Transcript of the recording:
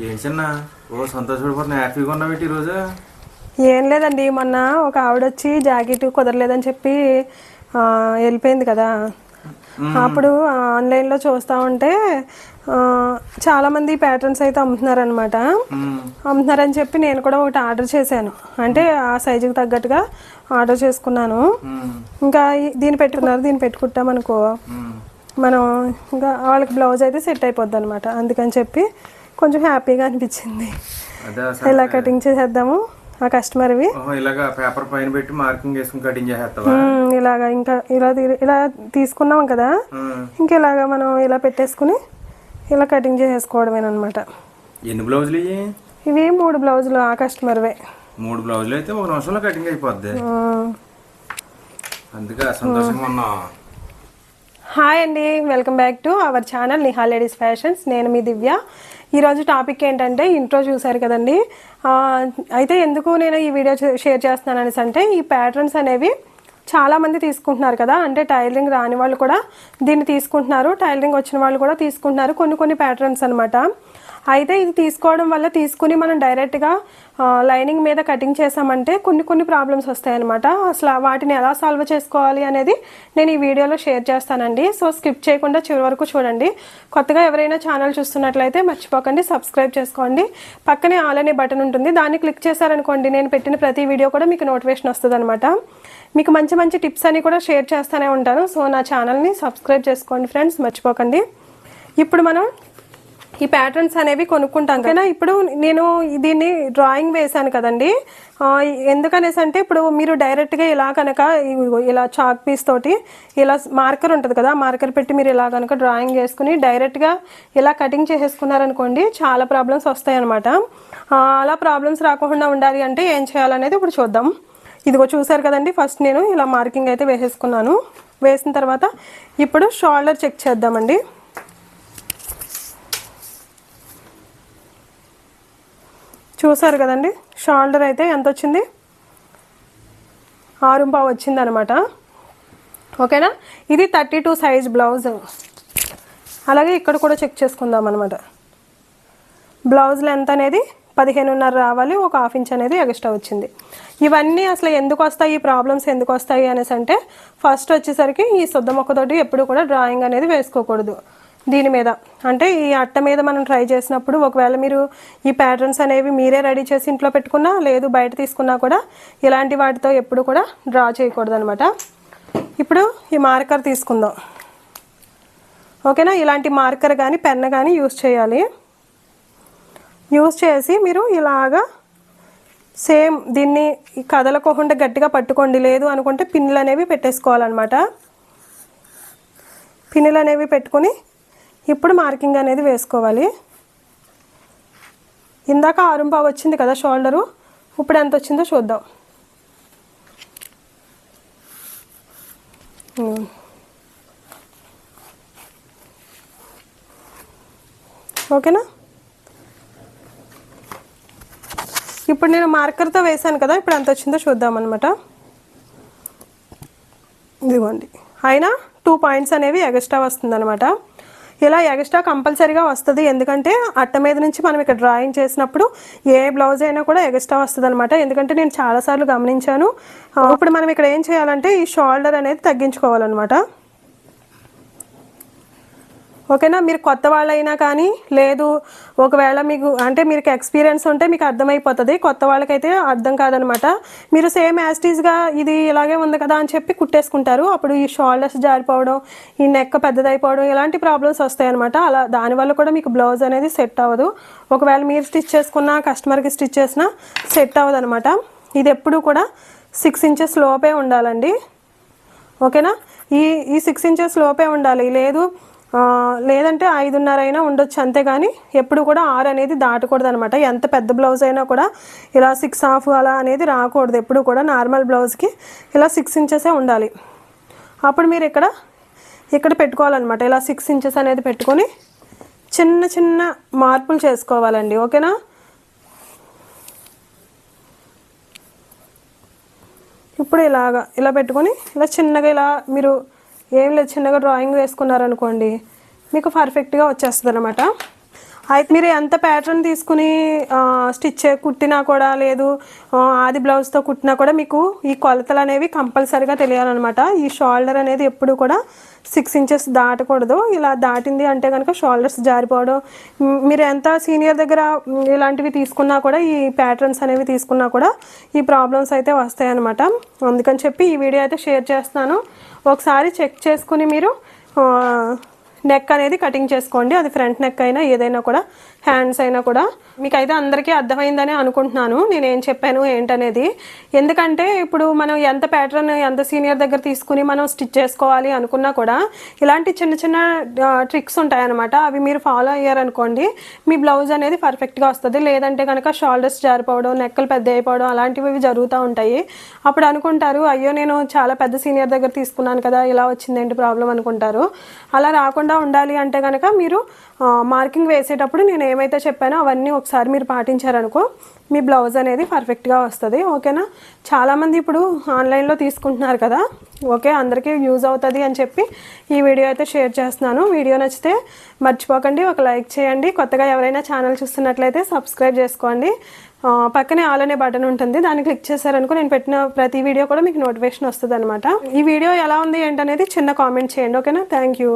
ఏం చిన్న? ఓ సంతోషపడిపోతున్నా హ్యాపీగా ఉన్నావు ఏం లేదండి మొన్న ఒక ఆవిడ వచ్చి జాకెట్ కుదరలేదని చెప్పి వెళ్ళిపోయింది కదా. అప్పుడు ఆన్లైన్లో చూస్తూ ఉంటే ఆ, చాలా మంది ప్యాటర్న్స్ అయితే అమ్ముతున్నారనమాట మ్మ్. అమ్ముతున్నారని చెప్పి నేను కూడా ఒకటి ఆర్డర్ చేశాను. అంటే ఆ సైజుకి తగ్గట్టుగా ఆర్డర్ చేసుకున్నాను. ఇంకా దీన్ని పెట్టుకున్నారు దీన్ని పెట్టుకుంటామనుకో. మనం ఇంకా వాళ్ళకి బ్లౌజ్ అయితే సెట్ అయిపోద్ది అనమాట అందుకని చెప్పి కొంచెం హ్యాపీగా అనిపించింది. ఇలా కటింగ్ చేసేద్దాము? ఆ కస్టమర్వి ఇలాగా పేపర్ పైన పెట్టి మార్కింగ్ వేసుకుని కటింగ్ చేసేస్తావా? ఇలాగా ఇంకా ఇలా ఇలా తీసుకున్నాం కదా. ఇంక ఇలాగా మనం ఇలా పెట్టేసుకుని ఇలా కటింగ్ చేసేసుకోవడమేనమాట ఎన్ని బ్లౌజులు ఇవి ఇవి మూడు బ్లౌజులు ఆ కస్టమర్వే మూడు బ్లౌజులు అయితే ఒక నిమిషంలో కటింగ్ అయిపోద్ది. అందుకే సంతోషంగా ఉన్నావు హాయ్ అండి welcome back to our channel Niha ladies fashions నేను మీ దివ్య. ఈరోజు టాపిక్ ఏంటంటే ఇంట్రో చూసారు కదండి. అయితే ఎందుకు నేను ఈ వీడియో షేర్ చేస్తున్నాను అనేసి అంటే ఈ ప్యాటర్న్స్ అనేవి చాలామంది తీసుకుంటున్నారు కదా. అంటే టైలరింగ్ రాని వాళ్ళు కూడా దీన్ని తీసుకుంటున్నారు. టైలరింగ్ వచ్చిన వాళ్ళు కూడా తీసుకుంటున్నారు. కొన్ని కొన్ని ప్యాటర్న్స్ అనమాట అయితే ఇది తీసుకోవడం వల్ల తీసుకుని మనం డైరెక్ట్గా లైనింగ్ మీద కటింగ్ చేసామంటే కొన్ని కొన్ని ప్రాబ్లమ్స్ వస్తాయన్నమాట. అసలు వాటిని ఎలా సాల్వ్ చేసుకోవాలి అనేది నేను ఈ వీడియోలో షేర్ చేస్తానండి. సో స్కిప్ చేయకుండా చివరి వరకు చూడండి. కొత్తగా ఎవరైనా ఛానల్ చూస్తున్నట్లయితే మర్చిపోకండి సబ్స్క్రైబ్ చేసుకోండి. పక్కనే ఆల్ అనే బటన్ ఉంటుంది. దాన్ని క్లిక్ చేశారనుకోండి నేను పెట్టిన ప్రతి వీడియో కూడా మీకు నోటిఫికేషన్ వస్తుంది మీకు మంచి మంచి టిప్స్ అని కూడా షేర్ చేస్తూనే ఉంటాను. సో నా ఛానల్ని సబ్స్క్రైబ్ చేసుకోండి ఫ్రెండ్స్ మర్చిపోకండి. ఇప్పుడు మనం ఈ ప్యాటర్న్స్ అనేవి కొనుక్కుంటాం కదా. ఇప్పుడు నేను దీన్ని డ్రాయింగ్ వేశాను కదండి. ఎందుకనేసి అంటే ఇప్పుడు మీరు డైరెక్ట్గా ఇలా కనుక ఇలా చాక్ పీస్ తోటి ఇలా మార్కర్ ఉంటుంది కదా మార్కర్ పెట్టి మీరు ఇలా కనుక డ్రాయింగ్ చేసుకుని డైరెక్ట్గా ఇలా కటింగ్ చేసేసుకున్నారనుకోండి చాలా ప్రాబ్లమ్స్ వస్తాయన్నమాట. అలా ప్రాబ్లమ్స్ రాకుండా ఉండాలి అంటే ఏం చేయాలనేది ఇప్పుడు చూద్దాం. ఇదిగో చూసారు కదండి ఫస్ట్ నేను ఇలా మార్కింగ్ అయితే వేసేసుకున్నాను. వేసిన తర్వాత ఇప్పుడు షోల్డర్ చెక్ చేద్దామండి. చూసారు కదండి? షోల్డర్ అయితే ఎంత వచ్చింది ఆరుంపా వచ్చింది అనమాట ఓకేనా? ఇది థర్టీ టూ సైజ్ బ్లౌజ్. అలాగే ఇక్కడ కూడా చెక్ చేసుకుందాం అనమాట బ్లౌజ్ లెంత్ అనేది పదిహేనున్నర రావాలి ఒక హాఫ్ ఇంచ్ అనేది ఎక్స్ట్రా వచ్చింది. ఇవన్నీ అసలు ఎందుకు వస్తాయి? ఈ ప్రాబ్లమ్స్ ఎందుకు వస్తాయి అనేసి అంటే ఫస్ట్ వచ్చేసరికి ఈ శుద్ధ మొక్కతోటి ఎప్పుడు కూడా డ్రాయింగ్ అనేది వేసుకోకూడదు. దీని మీద. అంటే ఈ అట్ట మీద మనం ట్రై చేసినప్పుడు ఒకవేళ మీరు ఈ ప్యాటర్న్స్ అనేవి మీరే రెడీ చేసి ఇంట్లో పెట్టుకున్నా లేదు బయట తీసుకున్నా కూడా ఇలాంటి వాటితో ఎప్పుడు కూడా డ్రా చేయకూడదనమాట ఇప్పుడు ఈ మార్కర్ తీసుకుందాం. ఓకేనా ఇలాంటి మార్కర్ కానీ పెన్ కానీ యూస్ చేయాలి. యూస్ చేసి మీరు ఇలాగా సేమ్ దీన్ని కదలకోకుండా గట్టిగా పట్టుకోండి లేదు అనుకుంటే పిన్నులు అనేవి పెట్టేసుకోవాలన్నమాట. పిన్నులు అనేవి పెట్టుకొని ఇప్పుడు మార్కింగ్ అనేది వేసుకోవాలి. ఇందాక ఆరుంపావు వచ్చింది కదా షోల్డరు ఇప్పుడు ఎంత వచ్చిందో చూద్దాం. ఓకేనా? ఇప్పుడు నేను మార్కర్తో వేసాను కదా ఇప్పుడు ఎంత వచ్చిందో చూద్దాం అనమాట ఇదిగోండి. అయినా టూ పాయింట్స్ అనేవి ఎగస్ట్రా వస్తుందన్నమాట. ఇలా ఎగస్ట్రా కంపల్సరీగా వస్తుంది. ఎందుకంటే అట్ట మీద నుంచి మనం ఇక్కడ డ్రాయింగ్ చేసినప్పుడు ఏ బ్లౌజ్ అయినా కూడా ఎగస్ట్రా వస్తుంది అనమాట ఎందుకంటే నేను చాలాసార్లు గమనించాను. ఇప్పుడు మనం ఇక్కడ ఏం చేయాలంటే ఈ షోల్డర్ అనేది తగ్గించుకోవాలన్నమాట. ఓకేనా? మీరు కొత్త వాళ్ళైనా కానీ లేదు ఒకవేళ మీకు అంటే మీకు ఎక్స్పీరియన్స్ ఉంటే మీకు అర్థమైపోతుంది. కొత్త వాళ్ళకైతే అర్థం కాదనమాట. మీరు సేమ్ యాస్టీస్గా ఇది ఇలాగే ఉంది కదా అని చెప్పి కుట్టేసుకుంటారు. అప్పుడు ఈ షోల్డర్స్ జారిపోవడం ఈ నెక్ పెద్దదైపోవడం ఇలాంటి ప్రాబ్లమ్స్ వస్తాయన్నమాట అలా దానివల్ల కూడా మీకు బ్లౌజ్ అనేది సెట్ అవ్వదు. ఒకవేళ మీరు స్టిచ్ చేసుకున్న కస్టమర్కి స్టిచ్ చేసినా సెట్ అవ్వదు అనమాట ఇది ఎప్పుడు కూడా సిక్స్ ఇంచెస్ లోపే ఉండాలండి. ఓకేనా? ఈ ఈ సిక్స్ ఇంచెస్ లోపే ఉండాలి. లేదు లేదంటే ఐదున్నర అయినా ఉండొచ్చు అంతేగాని ఎప్పుడు కూడా ఆరు అనేది దాటకూడదు అనమాట ఎంత పెద్ద బ్లౌజ్ అయినా కూడా ఇలా సిక్స్ హాఫ్ అలా అనేది రాకూడదు. ఎప్పుడు కూడా నార్మల్ బ్లౌజ్కి ఇలా సిక్స్ ఇంచెసే ఉండాలి. అప్పుడు మీరు ఇక్కడ ఇక్కడ పెట్టుకోవాలన్నమాట. ఇలా సిక్స్ ఇంచెస్ అనేది పెట్టుకొని చిన్న చిన్న మార్పులు చేసుకోవాలండి. ఓకేనా? ఇప్పుడు ఇలాగా ఇలా పెట్టుకొని ఇలా చిన్నగా ఇలా మీరు ఏం లేదు చిన్నగా డ్రాయింగ్ వేసుకున్నారనుకోండి మీకు పర్ఫెక్ట్గా వచ్చేస్తుంది అనమాట అయితే మీరు ఎంత ప్యాటర్న్ తీసుకుని స్టిచ్ కుట్టినా కూడా లేదు ఆది బ్లౌజ్తో కుట్టినా కూడా మీకు ఈ కొలతలు అనేవి కంపల్సరీగా తెలియాలన్నమాట. ఈ షోల్డర్ అనేది ఎప్పుడు కూడా సిక్స్ ఇంచెస్ దాటకూడదు. ఇలా దాటింది అంటే కనుక షోల్డర్స్ జారిపోవడం మీరు ఎంత సీనియర్ దగ్గర ఇలాంటివి తీసుకున్నా కూడా ఈ ప్యాటర్న్స్ అనేవి తీసుకున్నా కూడా ఈ ప్రాబ్లమ్స్ అయితే వస్తాయి అనమాట అందుకని చెప్పి ఈ వీడియో అయితే షేర్ చేస్తున్నాను. ఒకసారి చెక్ చేసుకుని మీరు నెక్ అనేది కటింగ్ చేసుకోండి. అది ఫ్రంట్ నెక్ అయినా ఏదైనా కూడా హ్యాండ్స్ అయినా కూడా. మీకైతే అందరికీ అర్థమైందని అనుకుంటున్నాను. నేను ఏం చెప్పాను ఏంటనేది. ఎందుకంటే ఇప్పుడు మనం ఎంత ప్యాటర్న్ ఎంత సీనియర్ దగ్గర తీసుకుని మనం స్టిచ్ చేసుకోవాలి అనుకున్నా కూడా ఇలాంటి చిన్న చిన్న ట్రిక్స్ ఉంటాయన్నమాట. అవి మీరు ఫాలో అయ్యారనుకోండి మీ బ్లౌజ్ అనేది పర్ఫెక్ట్గా వస్తుంది. లేదంటే కనుక షోల్డర్స్ జారిపోవడం నెక్కలు పెద్ద అయిపోవడం అలాంటివి జరుగుతూ ఉంటాయి. అప్పుడు అనుకుంటారు అయ్యో నేను చాలా పెద్ద సీనియర్ దగ్గర తీసుకున్నాను కదా ఇలా వచ్చిందేంటి ప్రాబ్లం అనుకుంటారు. అలా రాకుండా ఉండాలి అంటే కనుక మీరు మార్కింగ్ వేసేటప్పుడు నేను ఏమైతే చెప్పానో అవన్నీ ఒకసారి మీరు పాటించారనుకో మీ బ్లౌజ్ అనేది పర్ఫెక్ట్గా వస్తుంది ఓకేనా? చాలామంది ఇప్పుడు ఆన్లైన్లో తీసుకుంటున్నారు కదా ఓకే అందరికీ యూజ్ అవుతుంది అని చెప్పి ఈ వీడియో అయితే షేర్ చేస్తున్నాను. వీడియో నచ్చితే మర్చిపోకండి ఒక లైక్ చేయండి. కొత్తగా ఎవరైనా ఛానల్ చూస్తున్నట్లయితే సబ్స్క్రైబ్ చేసుకోండి. పక్కనే ఆల్ అనే బటన్ ఉంటుంది దాన్ని క్లిక్ చేశారనుకో నేను పెట్టిన ప్రతి వీడియో కూడా మీకు నోటిఫికేషన్ వస్తుంది ఈ వీడియో ఎలా ఉంది ఏంటనేది చిన్న కామెంట్ చేయండి ఓకేనా? Thank you.